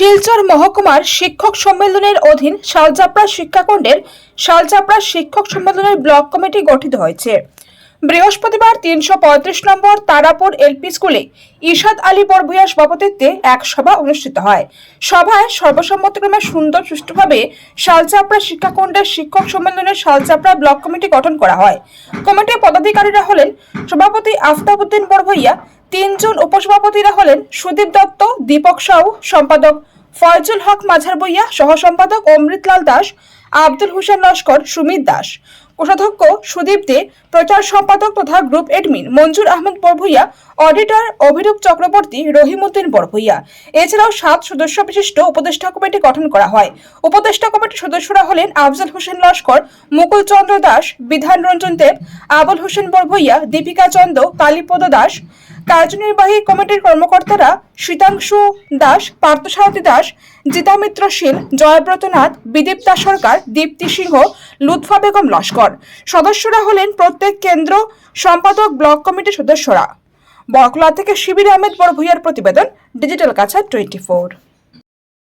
শিলচর মহকুমার শিক্ষক সম্মেলনের অধীন শালচাপড়া শিক্ষাকণ্ডের শালচাপড়া শিক্ষক সম্মেলনের ব্লক কমিটি গঠিত হয়েছে। বৃহস্পতিবার তিনশো পঁয়ত্রিশ নম্বর তারাপুর এলপি স্কুলে ইশাদ আলী বরভূয়া সভাপতিত্বে এক সভা অনুষ্ঠিত হয়। সভায় সর্বসম্মতিক্রমে সুন্দর সুষ্ঠুভাবে শালচাপড়া শিক্ষাকুণ্ডের শিক্ষক সম্মেলনের শালচাপড়া ব্লক কমিটি গঠন করা হয়। কমিটির পদাধিকারীরা হলেন সভাপতি আফতাবউদ্দিন বরভূয়া তিনজন উপসভাপতিরা হলেন সুদীপ দত্ত, দীপক সাউ, সম্পাদক ফয়জুল হক মাঝার বইয়া সহ সম্পাদক অমৃতলাল দাস, আব্দুল হুসেন লস্কর, সুমিত দাস। কোষাধ্যক্ষ সুদীপ দে, প্রচার সম্পাদক তথা group admin Manjur Ahmed Barbhuiya, auditor Abhirup Chakraborty Rahimuddin Barbhuiya. এছাড়াও সাত সদস্য বিশিষ্ট উপদেষ্টা কমিটি গঠন করা হয়। উপদেষ্টা কমিটির সদস্যরা হলেন আফজাল হোসেন লস্কর, মুকুল চন্দ্র দাস বিধান রঞ্জন দেব, আবুল হোসেন বরভুইয়া, দীপিকা চন্দ, কালীপদ দাস কার্যনির্বাহী কমিটির কর্মকর্তারা শীতাংশু দাস, পার্থসারথী দাস জিতামিত্র শীল, জয়ব্রত নাথ, বিদীপ দাস সরকার, দীপ্তি সিংহ, লুৎফা বেগম লস্কর। সদস্যরা হলেন প্রত্যেক কেন্দ্র সম্পাদক ব্লক কমিটির সদস্যরা। বকলা থেকে শিবির আহমেদ বড় ভূঁইয়ার প্রতিবেদন, ডিজিটাল কাছা টোয়েন্টি ফোর